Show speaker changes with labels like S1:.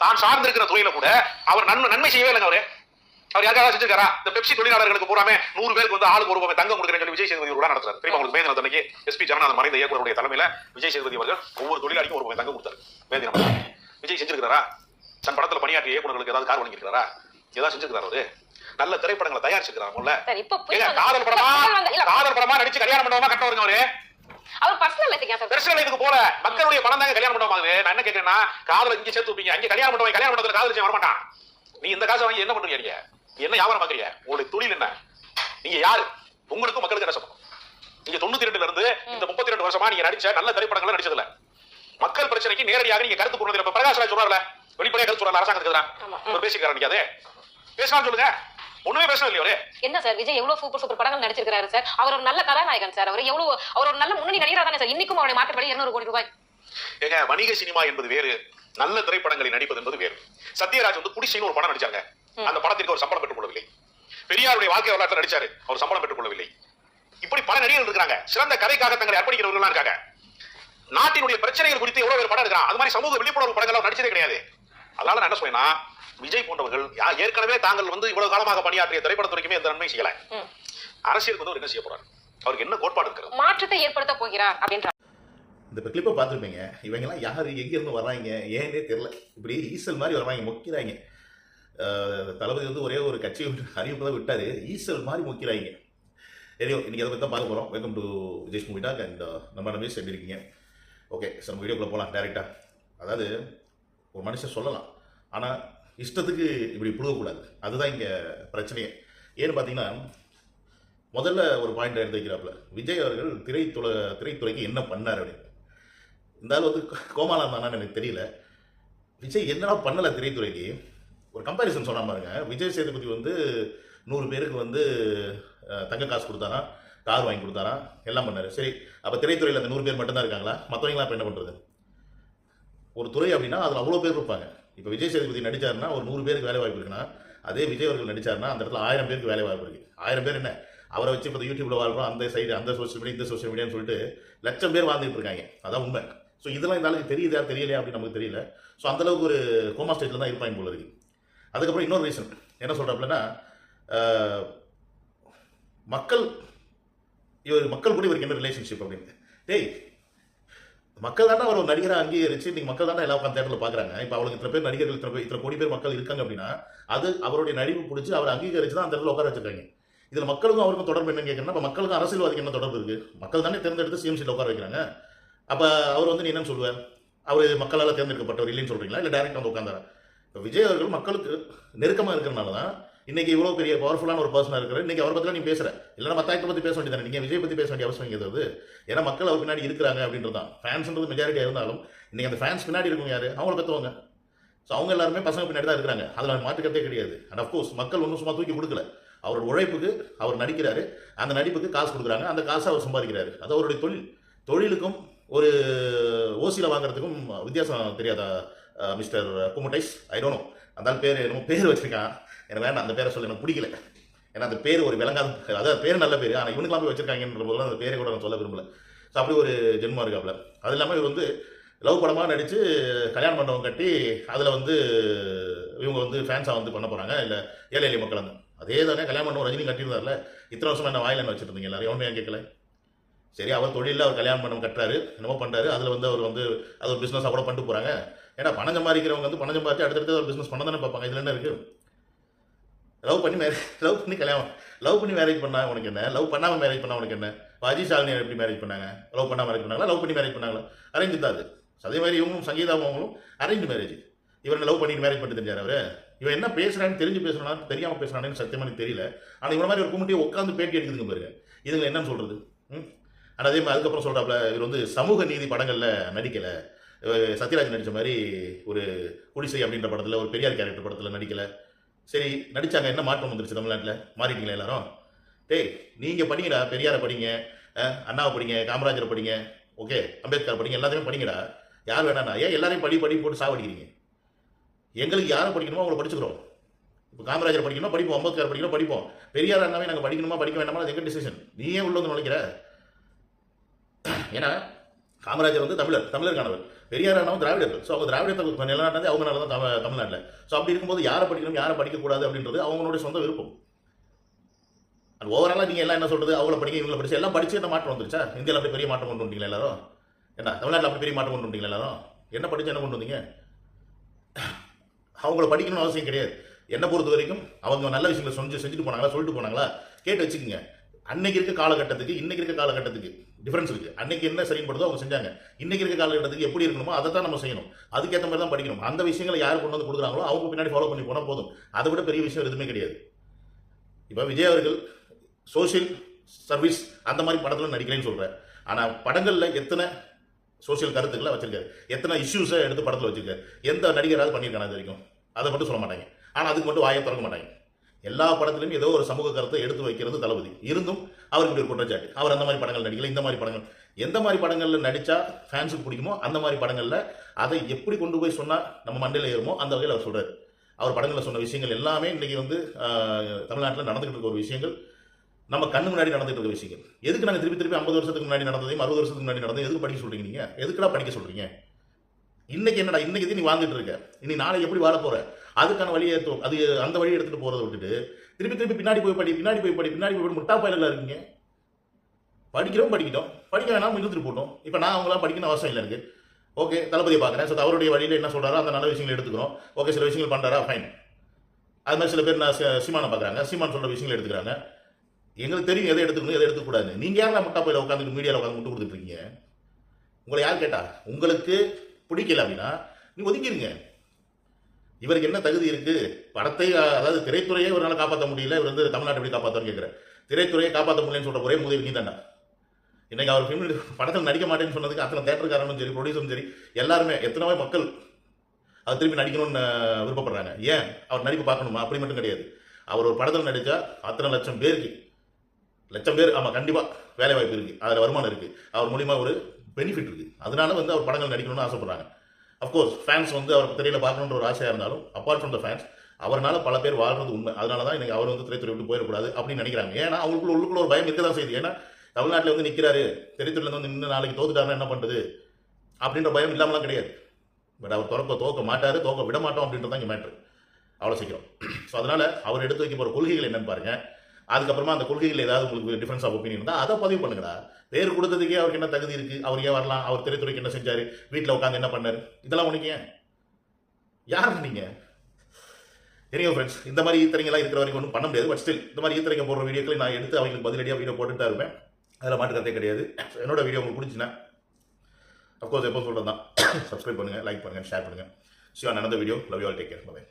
S1: தான் சார்ந்திருக்கிற துறையில கூட அவர் நன்மை நன்மை செய்யவே இல்லைங்க அவரு. அவர் யாருக்காவது செஞ்சிருக்காரா? இந்த பெப்சி தொழிலாளர்களுக்கு பூராமே நூறு பேருக்கு வந்து ஆளுக்கு ஒரு ரூபாய் தங்கம் கொடுக்குறேன்னு சொல்லி விஜய் சேதுபதி விழா நடத்துறாரு. தெரியுமா உங்களுக்கு? மேதினம் அன்னைக்கு எஸ்பி ஜெகநாதன் மறைந்த இயக்குனருடைய தலைமையில விஜய் சேதுபதி அவர்கள் ஒவ்வொரு தொழிலாளிக்கும் ஒரு ரூபாய் தங்கம் கொடுத்தாரு. மேதினம் விஜய் செஞ்சிருக்காரா தன் படத்துல பணியாற்றிய இயக்குனர்களுக்கு ஏதாவது கார் வாங்கியிருக்காரா ஏதாவது செஞ்சிருக்காரு அவரு? நல்ல திரைப்படங்களை
S2: வந்து-
S1: காதல் படமா? காதல் படமா நடிச்சு கல்யாணம் பண்ணுவோமா? கட்ட வருங்க அவரு.
S2: அவர் பர்சனல் லைஃப் சார்
S1: பெருசா இதுக்கு போல. மக்களுடைய பணம் தாங்க கல்யாணம் பண்ணுவோம் ஆகுது நான் என்ன கேட்கிறேன்னா காதல இங்க சேர்த்து வைப்பீங்க அங்க கல்யாணம் பண்ணுவாங்க கல்யாணம் பண்ணதுல காதலிச்சு வரமாட்டான். நீ இந்த காசை வாங்கி என்ன பண்றீங்க நீங்க என்ன வியாபாரம் பாக்குறீங்க? உங்களுடைய தொழில் என்ன? நீங்க யாரு? உங்களுக்கும் மக்களுக்கு என்ன சம்பந்தம்? நீங்க தொண்ணூத்தி ரெண்டுல இருந்து இந்த முப்பத்தி ரெண்டு வருஷமா நீங்க நடிச்ச நல்ல திரைப்படங்களை நடிச்சதுல மக்கள் பிரச்சனைக்கு நேரடியாக நீங்க கருத்து கூறுறது பிரகாஷ் ராஜ் சொல்றாருல வெளிப்படையா கருத்து சொல்றாரு அரசாங்கத்துக்கு பேசிக்கிறாரு நீங்க அதே. பேசலாம் சொல்லுங்க. ஒண்ணுமே பேசணும் இல்லையா
S2: என்ன சார் விஜய் எவ்வளவு சூப்பர் சூப்பர் படங்கள் நடிச்சிருக்காரு சார்? அவர் ஒரு நல்ல கதாநாயகன் சார். அவர் எவ்வளவு அவர் ஒரு நல்ல முன்னணி நடிகரா தானே சார். இன்னைக்கும் அவருடைய மார்க்கெட் வழி 200 கோடி ரூபாய்.
S1: ஏங்க வணிக சினிமா என்பது வேறு நல்ல திரைப்படங்களை நடிப்பது என்பது வேறு. சத்யராஜ் வந்து குடிசைன்னு ஒரு படம் நடிச்சாங்க அந்த படத்திற்கு அவர் சம்பளம் பெற்றுக் கொள்ளவில்லை. பெரியாருடைய வாழ்க்கை வரலாற்றில் நடிச்சாரு. அவர் சம்பளம் பெற்றுக் கொள்ளவில்லை. இப்படி பல நடிகர்கள் இருக்காங்க. சிறந்த கதைக்காக தங்களை அர்ப்பணிக்கிறவர்கள் இருக்காங்க. நாட்டினுடைய பிரச்சனைகள் குறித்து எவ்வளவு பேர் படம் எடுக்கிறான் அது மாதிரி சமூக விழிப்புணர்வு படங்கள் நடிச்சதே கிடையாது. அதனால நான் என்ன சொன்னேன்னா விஜய் போன்றவர்கள் ஏற்கனவே தாங்கள் வந்து இவ்வளவு காலமாக பணியாற்றிய திரைப்படத்துறைக்குமே எந்த நன்மை செய்யல. அரசியலுக்கு வந்து அவர் என்ன செய்ய போறாரு? அவருக்கு என்ன கோட்பாடு இருக்கிறது?
S2: மாற்றத்தை ஏற்படுத்த போகிறார் அப்படின்ற
S3: இந்த இப்போ கிளிப்பை பார்த்துருப்பீங்க. இவங்கெல்லாம் யார் எங்கேருந்து வர்றாங்க ஏன்னே தெரில இப்படி ஈசல் மாதிரி வருவாங்க மொக்கிறாங்க. தளபதி வந்து ஒரே ஒரு கட்சி அறிவிப்பு தான் விட்டார். ஈசல் மாதிரி மொக்கிறாங்க. எரியோ இன்னைக்கு அதை பற்றி தான் பார்க்க போகிறோம் welcome to Vijay movie talk and நம்ம ரமேஷ் எப்படி இருக்கீங்க? ஓகே சார் நம்ம வீடியோக்குள்ளே போகலாம் டேரெக்டாக அதாவது ஒரு மனுஷன் சொல்லலாம். ஆனால் இஷ்டத்துக்கு இப்படி புழுகக்கூடாது. அதுதான் இங்கே பிரச்சனையே. ஏன்னு பார்த்தீங்கன்னா முதல்ல ஒரு பாயிண்ட் எடுத்து வைக்கிறாப்புல விஜய் அவர்கள் திரைத்துறை திரைத்துறைக்கு என்ன பண்ணார் அப்படின்னு. இந்த ஆள் வந்து கோமாலா எனக்கு தெரியல. விஜய் என்னடா பண்ணலை திரைத்துறைக்கு? ஒரு கம்பேரிசன் சொன்னா பாருங்க. விஜய் சேதுபதி வந்து நூறு பேருக்கு வந்து தங்க காசு கொடுத்தாராம் கார் வாங்கி கொடுத்தாரா? எல்லாம் பண்ணார். சரி அப்போ திரைத்துறையில் அந்த நூறு பேர் மட்டும்தான் இருக்காங்களா? மற்றவங்களாம் இப்போ என்ன பண்ணுறது ஒரு துறை அப்படின்னா அதில் அவ்வளோ பேர் இருப்பாங்க. இப்போ விஜய் சேதுபதி நடிச்சாருன்னா ஒரு நூறு பேருக்கு வேலை வாய்ப்பு இருக்குன்னா அதே விஜய் அவர்கள் நடித்தாருன்னா அந்த இடத்துல ஆயிரம் பேருக்கு வேலை வாய்ப்பு இருக்குது ஆயிரம் பேர் என்ன? அவரை வச்சு இப்போ யூடியூப்ல வாழ்றோம் அந்த சைடு அந்த சோஷியல் மீடியா இந்த சோஷியல் மீடியான்னு சொல்லிட்டு லட்சம் பேர் வாழ்ந்துட்டு இருக்காங்க. அதான் உண்மை. ஸோ இதெல்லாம் இந்த ஆளுக்கு தெரியுதா தெரியலையா அப்படின்னு நமக்கு தெரியல. ஸோ அந்தளவுக்கு ஒரு கோமா ஸ்டேஜில் தான் இருப்பாங்க போல இருக்குது அதுக்கப்புறம் இன்னொரு ரீசன் என்ன சொல்கிறாப்புலன்னா மக்கள் இவர் மக்கள் கூட இவருக்கு என்ன ரிலேஷன்ஷிப் அப்படின்னு? டேய் மக்கள் தானே அவர் ஒரு அங்கீகரிச்சு இன்னைக்கு மக்கள் தானே எல்லா உட்காந்து தேட்டரில் பார்க்குறாங்க இப்போ அவளுக்கு இத்தனை பேர் நடிகர்கள் இத்தனை இத்தனை கோடி பேர் மக்கள் இருக்காங்க அப்படின்னா அது அவருடைய நடிப்பு பிடிச்சி அவர் அங்கீகரிச்சு தான் அந்த இடத்துல உட்கார வச்சிருக்காங்க. இதில் மக்களுக்கும் அவருக்கும் தொடர்பு என்னன்னு கேட்கணும்னா இப்போ மக்களுக்கும் அரசியல்வாதிக்கு என்ன தொடர்பு இருக்குது மக்கள் தானே தேர்ந்தெடுத்து சிஎம் சீட்டில் உட்கார வைக்கிறாங்க. அப்போ அவர் வந்து நீ என்னன்னு சொல்லுவார் அவர் மக்களால் தேர்ந்தெடுக்கப்பட்டவர் இல்லைன்னு சொல்கிறீங்களா இல்லை டேரெக்டாக வந்து உட்காந்தாரா இப்போ விஜய் அவர்கள் மக்களுக்கு நெருக்கமாக இருக்கிறனால தான் இன்னைக்கு இவ்வளோ பெரிய பவர்ஃபுல்லான ஒரு பர்சனாக இருக்கிற இன்னைக்கு அவரை பற்றி நீ பேசுற. இல்லைன்னா மத்தாயத்தை பற்றி பேச வேண்டியதானே நீங்கள் விஜய் பற்றி பேச வேண்டிய அவசியம் எதாவது ஏன்னா மக்கள் அவர் பின்னாடி இருக்கிறாங்க அப்படின்றது தான் ஃபேன்ஸ்ன்றது மெஜாரிட்டியாக இருந்தாலும் இன்னைக்கு அந்த ஃபேன்ஸ் பின்னாடி இருக்கும் யாரு? அவங்கள பெற்றவங்க ஸோ அவங்க எல்லாருமே பசங்க பின்னாடி தான் இருக்கிறாங்க. அதில் மாற்றுக்கிறதே கிடையாது. அண்ட் அஃப்கோர்ஸ் மக்கள் ஒன்றும் சும்மா தூக்கி கொடுக்கல. அவரோட உழைப்புக்கு அவர் நடிக்கிறாரு. அந்த நடிப்புக்கு காசு கொடுக்குறாங்க. அந்த காசை அவர் சம்பாதிக்கிறாரு. அது அவருடைய தொழில். தொழிலுக்கும் ஒரு ஓசியில் வாங்குறதுக்கும் வித்தியாசம் தெரியாதா? மிஸ்டர் குமுட்டைஸ் ஐ நோ அந்த பேர் என்னமோ பேர் வச்சிருக்கான். எனக்கு வேண்டாம் அந்த பேரை சொல்ல எனக்கு பிடிக்கல. ஏன்னா அந்த பேர் ஒரு விளங்காத அதாவது பேர் நல்ல பேர். ஆனால் இவனுக்கெல்லாம் போய் வச்சிருக்காங்கன்ற போது அந்த பேரை கூட நான் சொல்ல விரும்பல. ஸோ அப்படி ஒரு ஜென்மம் இருக்காப்புல அது இல்லாமல் இவர் வந்து லவ் படமாக நடித்து கல்யாண மண்டபம் கட்டி அதில் வந்து இவங்க வந்து ஃபேன்ஸாக வந்து பண்ண போகிறாங்க இல்லை ஏழை எளிய மக்கள் வந்து. அதே தானே கல்யாணம் மண்டபம் ரஜினி கட்டியிருந்தார்ல. இத்தனை வருஷமா என்ன வாயில் என்ன வச்சுட்டு இருந்தீங்க எல்லாரும் எவனுமே கேட்கல? சரி அவர் தொழிலில் அவர் கல்யாணம் மண்டபம் கட்டுறாரு என்னமோ பண்ணுறாரு அதில் வந்து அவர் வந்து அது ஒரு பிஸ்னஸாக கூட பண்ணிட்டு போகிறாங்க ஏன்னா பணம் சம்பாதிக்கிறவங்க வந்து பணம் சம்பாதிச்சு அடுத்தடுத்து ஒரு பிஸ்னஸ் பண்ண தானே பார்ப்பாங்க. இதில் என்ன இருக்குது லவ் பண்ணி மேரேஜ் லவ் பண்ணி கல்யாணம். லவ் பண்ணி மேரேஜ் பண்ணா உனக்கு என்ன? லவ் பண்ணாமல் மேரேஜ் பண்ணா உனக்கு என்ன? இப்போ அஜய் சாலினி எப்படி மேரேஜ் பண்ணாங்க? லவ் பண்ணாமல் மேரேஜ் பண்ணாங்களா? லவ் பண்ணி மேரேஜ் பண்ணாங்களா? அரேஞ்ச் தான் அது. அதே மாதிரி இவங்களும் சங்கீதாவும் அவங்களும் அரேஞ்ச் மேரேஜ் இவரை லவ் பண்ணிட்டு மேரேஜ் பண்ணிட்டு தெரிஞ்சார் அவர்? இவன் என்ன பேசுகிறான்னு தெரிஞ்சு பேசுறானா தெரியாமல் பேசுகிறானேன்னு சத்தியமாக எனக்கு தெரியல. ஆனால் இவன மாதிரி ஒரு கும்பிட்டி உட்காந்து பேட்டி எடுக்குதுங்க பாருங்க. இதுங்க என்னன்னு சொல்கிறது ம்? ஆனால் அதே மாதிரி அதுக்கப்புறம் சொல்கிறாப்புல இவர் வந்து சமூக நீதி படங்களில் நடிக்கலை. சத்யராஜ் நடித்த மாதிரி ஒரு குடிசை அப்படின்ற படத்தில் ஒரு பெரியார் கேரக்டர் படத்தில் நடிக்கல. சரி நடிச்சாங்க. என்ன மாற்றம் வந்துருச்சு தமிழ்நாட்டில்? மாறிட்டீங்களா எல்லாரும்? டேய் நீங்கள் படிங்கடா. பெரியாரை படிங்க. அண்ணாவை படிங்க. காமராஜரை படிங்க. ஓகே அம்பேத்கர் படிங்க. எல்லாத்தையுமே படிங்கடா. யார் வேணாண்ணா ஏன் எல்லாரையும் படி படி போட்டு சாவடிக்கிறீங்க? எங்களுக்கு யாரை படிக்கணுமோ அவங்கள படிச்சுக்கிறோம். இப்போ காமராஜர் படிக்கணும் படிப்போம். அம்பேத்கர் படிக்கணும் படிப்போம். பெரியார் அண்ணாவே நாங்கள் படிக்கணுமா படிக்க வேண்டாமா? அது எங்கள் டிசிஷன் நீ ஏன் உள்ள வந்து நுழைக்கிற? ஏன்னா காமராஜர் வந்து தமிழர் தமிழருக்கானவர் பெரியாரானவன் திராவிடர்கள். ஸோ அவங்க திராவிடத்தை நிலநாட்டினது அவங்க தான் தமிழ் தமிழ்நாட்டில். ஸோ அப்படி இருக்கும்போது யாரை படிக்கணும் யாரை படிக்கக்கூடாது அப்படின்றது அவங்களுடைய சொந்த விருப்பம். அது ஓவராலாக நீங்கள் எல்லாம் என்ன சொல்கிறது அவங்கள படிக்க இவங்களை படிச்சு எல்லாம் படிச்சு என்ன மாற்றம் வந்துருச்சா? இந்தியாவில் அப்படி பெரிய மாற்றம் கொண்டு வந்தீங்களா எல்லாரும்? என்ன தமிழ்நாட்டில் அப்படி பெரிய மாற்றம் கொண்டு வந்தீங்களா எல்லாரும்? என்ன படிச்சு என்ன கொண்டு வந்தீங்க? அவங்கள படிக்கணும்னு அவசியம் கிடையாது. என்னை பொறுத்த வரைக்கும் அவங்க நல்ல விஷயங்களை செஞ்சு செஞ்சுட்டு போனாங்களா? சொல்லிட்டு போனாங்களா? கேட்டு வச்சுக்கோங்க. அன்னைக்கு இருக்க காலகட்டத்துக்கு இன்னைக்கு இருக்க காலகட்டத்துக்கு டிஃபரன்ஸ் இருக்கு. அன்னைக்கு என்ன சரிப்படுதோ அவங்க செஞ்சாங்க. இன்னைக்கு இருக்க காலகட்டத்துக்கு எப்படி இருக்கணுமோ அதை தான் நம்ம செய்யணும். அதுக்கேற்ற மாதிரி தான் படிக்கணும். அந்த விஷயங்களை யார் கொண்டு வந்து கொடுக்குறாங்களோ அவங்க பின்னாடி ஃபாலோ பண்ணி போனால் போதும். அதை விட பெரிய விஷயம் எதுவுமே கிடையாது. இப்போ விஜய் அவர்கள் சோஷியல் சர்வீஸ் அந்த மாதிரி படத்தில் நடிக்கிறேன்னு சொல்கிறேன் ஆனால் படங்களில் எத்தனை சோஷியல் கருத்துக்களை வச்சிருக்காரு? எத்தனை இஷ்யூஸை எடுத்து படத்தில் வச்சிருக்காரு? எந்த நடிகராக பண்ணியிருக்காங்க அது வரைக்கும். அதை மட்டும் சொல்ல மாட்டாங்க. ஆனால் அதுக்கு மட்டும் வாயை திறக்க மாட்டாங்க. எல்லா படத்திலும் ஏதோ ஒரு சமூக கருத்தை எடுத்து வைக்கிறது தளபதி. இருந்தும் அவருக்கு இப்படி ஒரு குற்றச்சாட்டு. அவர் அந்த மாதிரி படங்கள் நடிக்கல இந்த மாதிரி படங்கள். எந்த மாதிரி படங்களில் நடித்தா ஃபேன்ஸுக்கு பிடிக்குமோ அந்த மாதிரி படங்களில் அதை எப்படி கொண்டு போய் சொன்னால் நம்ம மண்டையில் ஏறுமோ அந்த வகையில் அவர் சொல்கிறார் அவர் படங்களில் சொன்ன விஷயங்கள் எல்லாமே இன்றைக்கி வந்து தமிழ்நாட்டில் நடந்துகிட்டு இருக்க ஒரு விஷயங்கள். நம்ம கண்ணு முன்னாடி நடந்துட்டு இருக்க விஷயங்கள். எதுக்கு நாங்கள் திருப்பி திருப்பி ஐம்பது வருஷத்துக்கு முன்னாடி நடந்ததையும் அறுபது வருஷத்துக்கு முன்னாடி நடந்ததையும் எதுக்கு படிக்க சொல்கிறீங்க நீங்கள் எதுக்குடா படிக்க சொல்கிறீங்க இன்னைக்கு என்னடா இன்னைக்கு நீ வாழ்ந்துட்டு இருக்க? இனி நாளை எப்படி வாழ போகிற அதுக்கான வழியை எடுத்து அது அந்த வழியை எடுத்துகிட்டு போகிறத விட்டுட்டு திருப்பி திருப்பி பின்னாடி போய் படி பின்னாடி போய் படி பின்னாடி போய் படி முட்டா பயிலில் இருக்கீங்க? படிக்கிறோம் படிக்கிட்டோம். படிக்க வேணாம் இழுத்துட்டு போட்டோம். இப்போ நான் அவங்களாம் படிக்கணும் அவசியம் இல்லை எனக்கு. ஓகே தளபதியை பார்க்குறேன். ஸோ அவருடைய வழியில் என்ன சொல்கிறாரோ அந்த நல்ல விஷயங்களை எடுத்துக்கிறோம். ஓகே சில விஷயங்கள் பண்ணுறாரா ஃபைன் அது மாதிரி சில பேர் நான் சீமானை பார்க்குறாங்க. சீமான் சொல்கிற விஷயங்களை எடுத்துக்கிறாங்க. எங்களுக்கு தெரியும் எதை எடுத்துக்கணும் எதை எடுத்துக்கூடாது நீங்கள் யாரும் முட்டா போயில உட்காந்து மீடியாவில் உட்காந்து முட்டு கொடுத்துட்டு இருக்கீங்க? உங்களை யார் கேட்டா? உங்களுக்கு பிடிக்கல அப்படின்னா நீ ஒதுக்கிடுங்க இவருக்கு என்ன தகுதி இருக்கு? படத்தை அதாவது திரைத்துறையை இவரால் காப்பாற்ற முடியல. இவர் வந்து தமிழ்நாட்டை எப்படி காப்பாற்றன்னு கேட்குறேன் திரைத்துறையை காப்பாற்ற முடியலன்னு சொல்ற ஒரே முதல் நீ தானே. இன்னைக்கு அவர் ஃபிலிம் படத்தில் நடிக்க மாட்டேன்னு சொன்னதுக்கு அத்தனை தேட்டருக்காரனும் சரி ப்ரொடியூசரும் சரி எல்லாருமே எத்தனை மக்கள் அது திருப்பி நடிக்கணும்னு விருப்பப்படுறாங்க. ஏன்? அவர் நடிப்பு பார்க்கணுமா? அப்படி மட்டும் கிடையாது. அவர் ஒரு படத்தில் நடித்தா அத்தனை லட்சம் பேருக்கு லட்சம் பேர் ஆமாம் கண்டிப்பாக வேலை வாய்ப்பு இருக்குது அதில் வருமானம் இருக்குது அவர் மூலிமா ஒரு பெனிஃபிட் இருக்குது அதனால வந்து அவர் படங்கள் நடிக்கணும்னு ஆசைப்படுறாங்க. அஃப்கோர்ஸ் ஃபேன்ஸ் வந்து அவர் திரையில பார்க்கணுன்ற ஒரு ஆசையாக இருந்தாலும் அப்பார்ட் ஃப்ரம் த ஃபேன்ஸ் அவர்னால பல பேர் வாழ்றது உண்மை. அதனால தான் எனக்கு அவர் வந்து திரைத்துறை விட்டு போயிடக்கூடாது அப்படின்னு நினைக்கிறாங்க. ஏன்னா அவங்களுக்குள்ள உள்ளுக்குள்ள ஒரு பயம் இருக்க தான் செய்யுது. ஏன்னா தமிழ்நாட்டில் வந்து நிற்கிறாரு திரைத்துறையில் வந்து நின்று நாளைக்கு தோத்துட்டாருன்னா என்ன பண்ணுறது அப்படின்ற பயம் இல்லாமலாம் கிடையாது. பட் அவர் திறக்க தோக்க மாட்டார் தோக்க விட மாட்டோம் அப்படின்றது தான் இங்கே மேட்ரு அவ்வளோ சீக்கிரம். ஸோ அதனால் அவர் எடுத்து வைக்க போகிற கொள்கைகள் என்னன்னு பாருங்கள் அதுக்கப்புறமா அந்த கொள்கைகள் ஏதாவது உங்களுக்கு டிஃபரன்ஸ் ஆஃப் ஒப்பீனியன் இருந்தால் அதை பதிவு பண்ணுங்கடா. பேர் கொடுத்ததுக்கே அவருக்கு என்ன தகுதி இருக்குது அவர் ஏன் வரலாம்? அவர் திரைத்துறைக்கு என்ன செஞ்சார்? வீட்டில் உட்காந்து என்ன பண்ணார்? இதெல்லாம் உனக்கு ஏன்? யார் நீங்கள் எனியோ ஃப்ரெண்ட்ஸ் இந்த மாதிரி ஈத்தரைங்கெல்லாம் இருக்கிற வரைக்கும் ஒன்றும் பண்ண முடியாது பட் ஸ்டில் இந்த மாதிரி ஈத்தரைங்க போடுற வீடியோக்களை நான் எடுத்து அவங்களுக்கு பதிலடியாக வீடியோ போட்டுட்டு தான் இருப்பேன். அதில் மாட்டுக்கிறதே கிடையாது. என்னோட வீடியோ உங்களுக்கு பிடிச்சினா அஃப்கோர்ஸ் எப்போ சொல்கிறது தான் சப்ஸ்கிரைப் பண்ணுங்கள் லைக் பண்ணுங்கள் ஷேர் பண்ணுங்கள் ஷிவா நடந்த video love you all take care bye